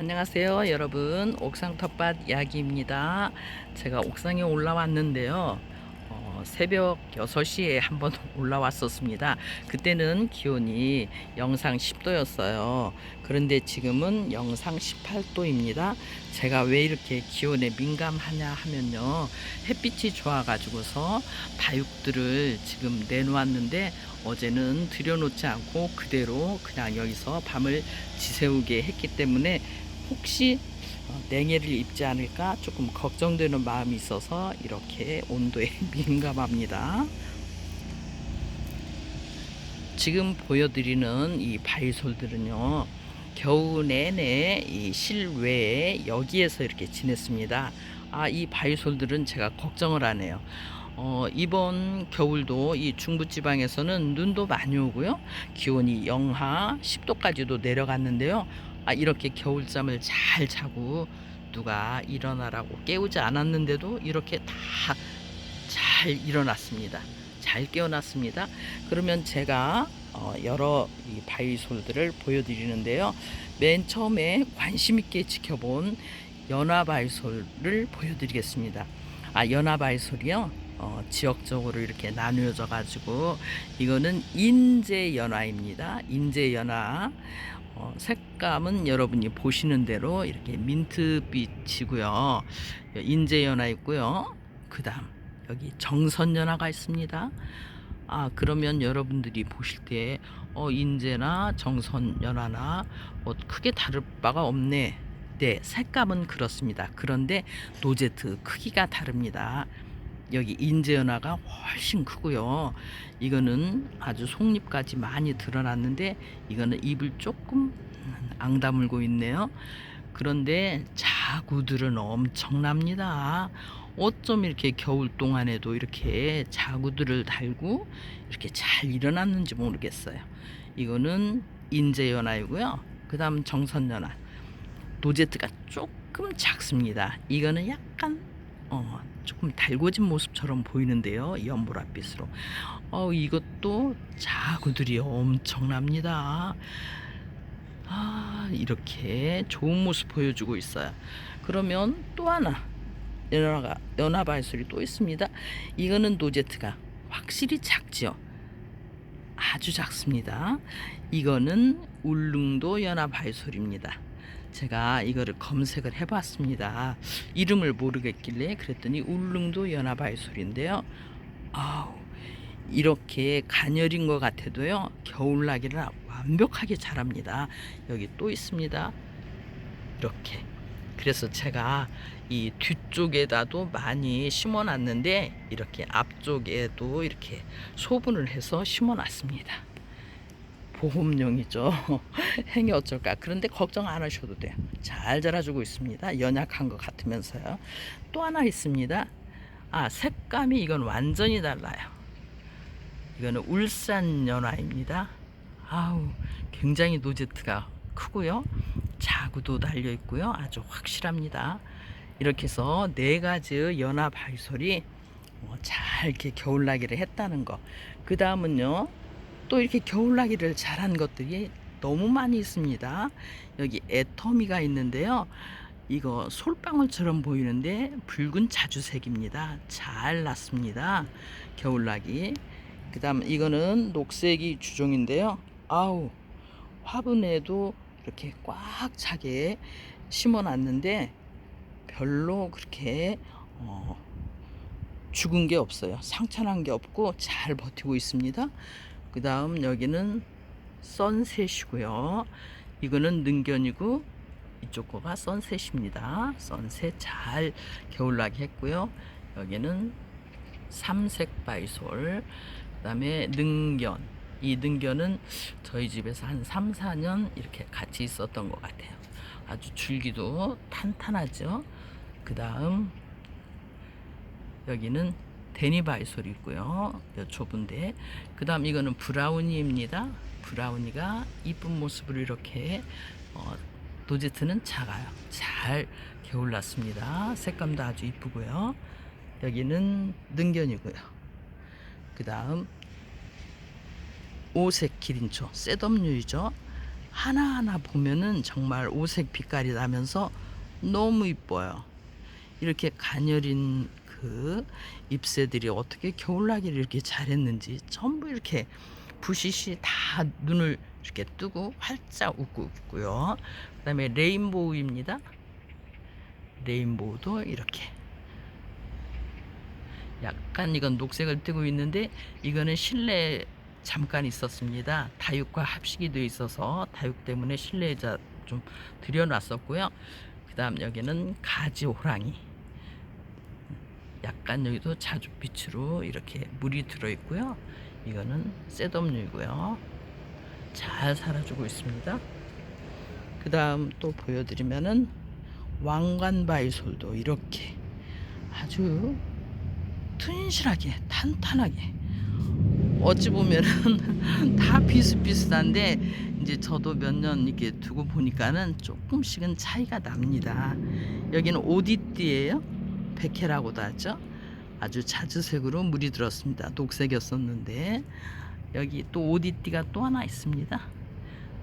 안녕하세요 여러분. 옥상 텃밭 야기입니다. 제가 옥상에 올라왔는데요. 어, 새벽 6시에 한번 올라왔었습니다. 그때는 기온이 영상 10도였어요. 그런데 지금은 영상 18도입니다. 제가 왜 이렇게 기온에 민감하냐 하면요. 햇빛이 좋아 가지고서 다육들을 지금 내놓았는데 어제는 들여놓지 않고 그대로 그냥 여기서 밤을 지새우게 했기 때문에 혹시 어, 냉해를 입지 않을까 조금 걱정되는 마음이 있어서 이렇게 온도에 민감합니다. 지금 보여드리는 이 바이솔들은요 겨우 내내 이 실외에 여기에서 이렇게 지냈습니다. 아 이 바이솔들은 제가 걱정을 하네요. 어, 이번 겨울도 이 중부지방에서는 눈도 많이 오고요. 기온이 영하 10도까지도 내려갔는데요. 아, 이렇게 겨울잠을 잘 자고 누가 일어나라고 깨우지 않았는데도 이렇게 다 잘 일어났습니다. 잘 깨어났습니다. 그러면 제가 어, 여러 이 바이솔들을 보여드리는데요. 맨 처음에 관심 있게 지켜본 연화바이솔을 보여드리겠습니다. 아 연화바이솔이요. 어, 지역적으로 이렇게 나누어져 가지고 이거는 인제 연화입니다. 인제 연화 어, 색감은 여러분이 보시는 대로 이렇게 민트빛이고요. 인제연화 있고요. 그 다음 여기 정선연화가 있습니다. 아 그러면 여러분들이 보실 때 어, 인제나 정선연화나 뭐 크게 다를 바가 없네. 네, 색감은 그렇습니다. 그런데 노제트 크기가 다릅니다. 여기 인제연화가 훨씬 크고요. 이거는 아주 속잎까지 많이 드러났는데 이거는 잎을 조금 앙다물고 있네요. 그런데 자구들은 엄청납니다. 어쩜 이렇게 겨울 동안에도 이렇게 자구들을 달고 이렇게 잘 일어났는지 모르겠어요. 이거는 인제연화이고요. 그 다음 정선연화. 노제트가 조금 작습니다. 이거는 약간 어, 조금 달궈진 모습처럼 보이는데요. 연보랏빛으로. 어, 이것도 자구들이 엄청납니다. 아, 이렇게 좋은 모습 보여주고 있어요. 그러면 또 하나 연화가 연화 발솔이 또 있습니다. 이거는 노제트가 확실히 작지요. 아주 작습니다. 이거는 울릉도 연화 발솔입니다. 제가 이거를 검색을 해봤습니다. 이름을 모르겠길래 그랬더니 울릉도 연화바이솔인데요. 아우 이렇게 가녀린 것 같아도요 겨울나기를 완벽하게 자랍니다. 여기 또 있습니다. 이렇게 그래서 제가 이 뒤쪽에다도 많이 심어놨는데 이렇게 앞쪽에도 이렇게 소분을 해서 심어놨습니다. 보험용이죠. 행여 어쩔까. 그런데 걱정 안 하셔도 돼요. 잘 자라주고 있습니다. 연약한 것 같으면서요. 또 하나 있습니다. 아, 색감이 이건 완전히 달라요. 이거는 울산 연화입니다. 아우, 굉장히 노제트가 크고요. 자구도 달려 있고요. 아주 확실합니다. 이렇게 해서 네 가지 연화 발솔이 어, 잘 이렇게 겨울나기를 했다는 거. 그 다음은요. 또 이렇게 겨울나기를 잘한 것들이 너무 많이 있습니다. 여기 애터미가 있는데요. 이거 솔방울처럼 보이는데 붉은 자주색입니다. 잘 났습니다. 겨울나기. 그 다음 이거는 녹색이 주종인데요. 아우 화분에도 이렇게 꽉 차게 심어 놨는데 별로 그렇게 어, 죽은 게 없어요. 상처난 게 없고 잘 버티고 있습니다. 그 다음 여기는 선셋이고요. 이거는 능견이고 이쪽 거가 선셋입니다. 선셋 잘 겨울나게 했고요. 여기는 삼색 바이솔 그 다음에 능견 이 능견은 저희 집에서 한 3, 4년 이렇게 같이 있었던 것 같아요. 아주 줄기도 탄탄하죠. 그 다음 여기는 데니바이솔이 있고요. 요 좁은데 그 다음 이거는 브라우니입니다. 브라우니가 이쁜 모습으로 이렇게 어, 노제트는 작아요. 잘 겨울났습니다. 색감도 아주 이쁘고요. 여기는 능견이고요. 그 다음 오색 기린초 셋업류이죠. 하나하나 보면은 정말 오색 빛깔이 나면서 너무 이뻐요. 이렇게 가녀린 그 잎새들이 어떻게 겨울나기를 이렇게 잘했는지 전부 이렇게 부시시 다 눈을 이렇게 뜨고 활짝 웃고 있고요. 그 다음에 레인보우입니다. 레인보우도 이렇게 약간 이건 녹색을 띠고 있는데 이거는 실내 잠깐 있었습니다. 다육과 합식이 되어 있어서 다육 때문에 실내에 자- 좀 들여놨었고요. 그 다음 여기는 가지 호랑이. 약간 여기도 자주빛으로 이렇게 물이 들어 있고요. 이거는 셋업류이고요. 잘 살아주고 있습니다. 그 다음 또 보여드리면은 왕관바이솔도 이렇게 아주 튼실하게 탄탄하게 어찌 보면은 다 비슷비슷한데 이제 저도 몇 년 이렇게 두고 보니까는 조금씩은 차이가 납니다. 여기는 오디띠예요. 백해라고도 하죠. 아주 자주색으로 물이 들었습니다. 녹색이었었는데 여기 또 오디띠가 또 하나 있습니다.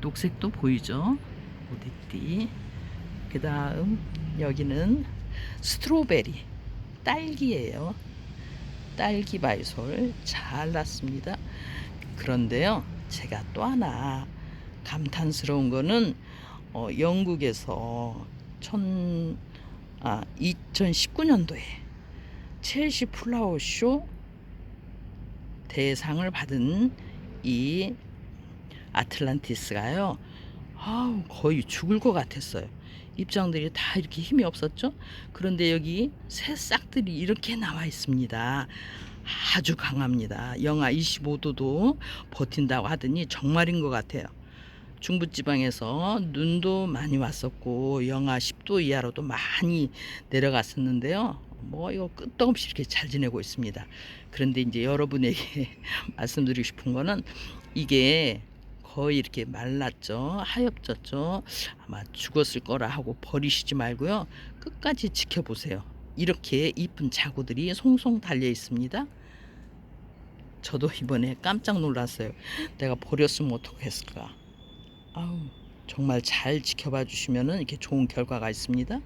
녹색도 보이죠? 오디띠. 그 다음 여기는 스트로베리 딸기예요. 딸기 바이솔 잘 났습니다. 그런데요, 제가 또 하나 감탄스러운 거는 어, 영국에서 천, 아, 2019년도에 첼시 플라워 쇼 대상을 받은 이 아틀란티스가요. 아우, 거의 죽을 것 같았어요. 입장들이 다 이렇게 힘이 없었죠. 그런데 여기 새 싹들이 이렇게 나와 있습니다. 아주 강합니다. 영하 25도도 버틴다고 하더니 정말인 것 같아요. 중부지방에서 눈도 많이 왔었고 영하 10도 이하로도 많이 내려갔었는데요. 뭐 이거 끄떡 없이 이렇게 잘 지내고 있습니다. 그런데 이제 여러분에게 말씀드리고 싶은 거는 이게 거의 이렇게 말랐죠. 하엽졌죠. 아마 죽었을 거라 하고 버리시지 말고요. 끝까지 지켜보세요. 이렇게 이쁜 자구들이 송송 달려 있습니다. 저도 이번에 깜짝 놀랐어요. 내가 버렸으면 어떡했을까. 아우, 정말 잘 지켜봐 주시면은 이렇게 좋은 결과가 있습니다.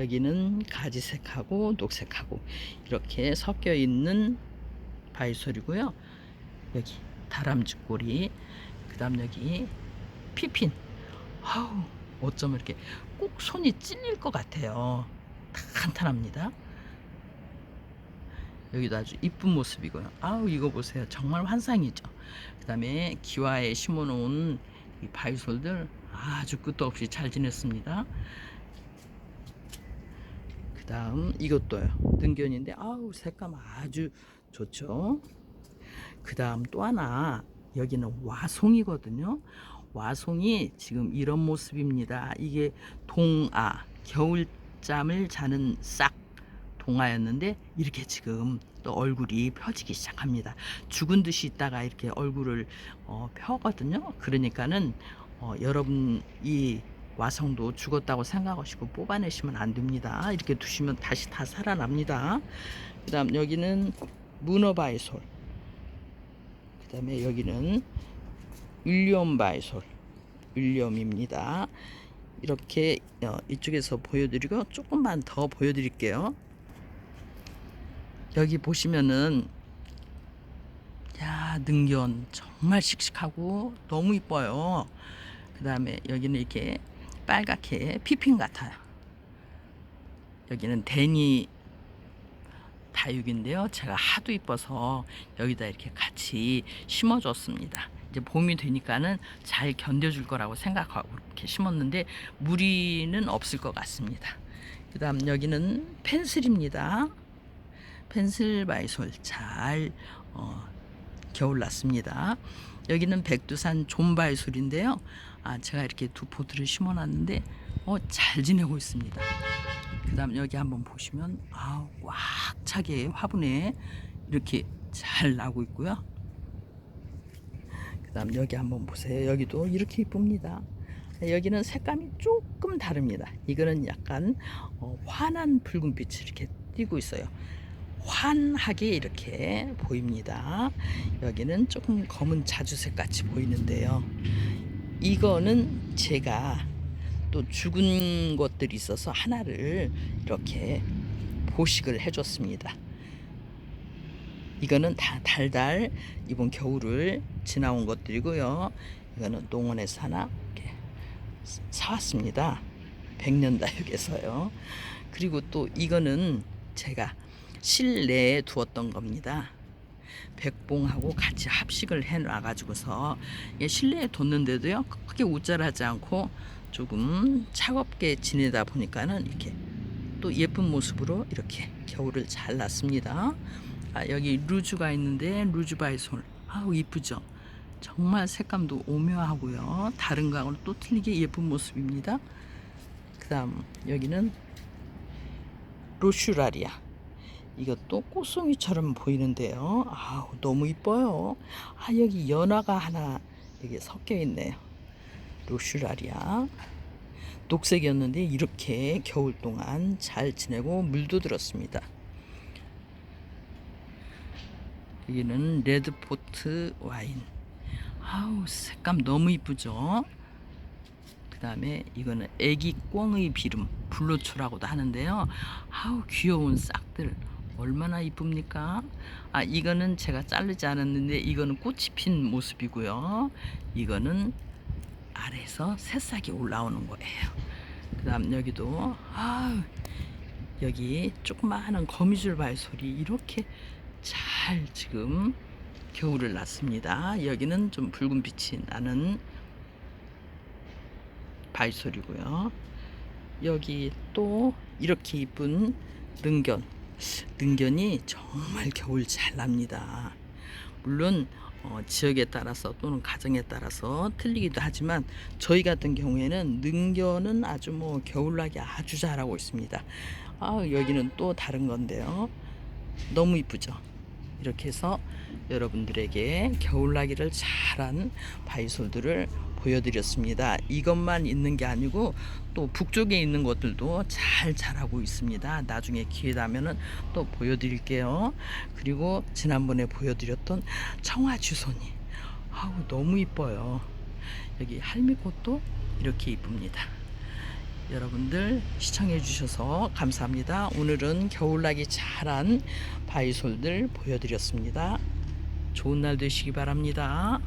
여기는 가지색하고 녹색하고 이렇게 섞여 있는 바이솔이고요. 여기 다람쥐 꼬리 그다음 여기 피핀. 아우 어쩜 이렇게 꼭 손이 찔릴 것 같아요. 탄탄합니다. 여기도 아주 이쁜 모습이고요. 아우 이거 보세요. 정말 환상이죠. 그 다음에 기와에 심어놓은 이 바이솔들 아주 끝도 없이 잘 지냈습니다 그 다음 이것도요 등견인데 아우 색감 아주 좋죠 그 다음 또 하나 여기는 와송이거든요. 와송이 지금 이런 모습입니다. 이게 동아 겨울잠을 자는 싹 동아였는데 이렇게 지금 또 얼굴이 펴지기 시작합니다. 죽은 듯이 있다가 이렇게 얼굴을 어, 펴거든요. 그러니까는 어, 여러분 이 와성도 죽었다고 생각하시고 뽑아내시면 안 됩니다. 이렇게 두시면 다시 다 살아납니다. 그 다음 여기는 문어바이솔. 그 다음에 여기는 윌리엄 바이솔 윌리엄입니다. 이렇게 어, 이쪽에서 보여드리고 조금만 더 보여드릴게요. 여기 보시면은 야 능견 정말 씩씩하고 너무 이뻐요. 그 다음에 여기는 이렇게 빨갛게 피핀 같아요. 여기는 데니 다육인데요. 제가 하도 이뻐서 여기다 이렇게 같이 심어줬습니다. 이제 봄이 되니까는 잘 견뎌줄 거라고 생각하고 이렇게 심었는데 무리는 없을 것 같습니다. 그 다음 여기는 펜슬입니다. 펜슬 바이솔 잘 어, 겨울 났습니다. 여기는 백두산 존바이솔인데요. 아 제가 이렇게 두 포트를 심어놨는데 어, 잘 지내고 있습니다. 그 다음 여기 한번 보시면 아우 꽉 차게 화분에 이렇게 잘 나고 있고요. 그 다음 여기 한번 보세요. 여기도 이렇게 이쁩니다. 여기는 색감이 조금 다릅니다. 이거는 약간 어, 환한 붉은빛이 이렇게 띄고 있어요. 환하게 이렇게 보입니다. 여기는 조금 검은 자주색 같이 보이는데요. 이거는 제가 또 죽은 것들이 있어서 하나를 이렇게 보식을 해줬습니다. 이거는 다 달달 이번 겨울을 지나온 것들이고요. 이거는 농원에서 하나 사왔습니다. 백년다육에서요. 그리고 또 이거는 제가 실내에 두었던 겁니다. 백봉하고 같이 합식을 해 놔가지고서 이게 실내에 뒀는데도요 크게 우쭐하지 않고 조금 차갑게 지내다 보니까는 이렇게 또 예쁜 모습으로 이렇게 겨울을 잘 났습니다. 아, 여기 루즈가 있는데 루즈 바이솔 아우 이쁘죠? 정말 색감도 오묘하고요. 다른 거하고는 또 틀리게 예쁜 모습입니다. 그다음 여기는 로슈라리아 이것도 꽃송이처럼 보이는데요. 아우 너무 이뻐요. 아 여기 연화가 하나 여기 섞여 있네요. 로슈라리아 녹색이었는데 이렇게 겨울 동안 잘 지내고 물도 들었습니다. 여기는 레드포트 와인. 아우 색감 너무 이쁘죠. 그 다음에 이거는 애기 꿩의 비름 블루초라고도 하는데요. 아우 귀여운 싹들 얼마나 이쁩니까? 아 이거는 제가 자르지 않았는데 이거는 꽃이 핀 모습이고요. 이거는 아래에서 새싹이 올라오는 거예요. 그 다음 여기도 아 여기 조그마한 거미줄 발소리 이렇게 잘 지금 겨울을 났습니다. 여기는 좀 붉은 빛이 나는 발소리고요. 여기 또 이렇게 이쁜 능견. 능견이 정말 겨울 잘 납니다. 물론 어, 지역에 따라서 또는 가정에 따라서 틀리기도 하지만 저희 같은 경우에는 능견은 아주 뭐 겨울나기 아주 잘하고 있습니다. 아 여기는 또 다른 건데요. 너무 이쁘죠. 이렇게 해서 여러분들에게 겨울나기를 잘한 바이솔들을 보여드렸습니다. 이것만 있는 게 아니고 또 북쪽에 있는 것들도 잘 자라고 있습니다. 나중에 기회 나면은 또 보여드릴게요. 그리고 지난번에 보여드렸던 청아주손이 아우 너무 이뻐요. 여기 할미꽃도 이렇게 이쁩니다. 여러분들 시청해 주셔서 감사합니다. 오늘은 겨울나기 잘한 바이솔들 보여드렸습니다. 좋은 날 되시기 바랍니다.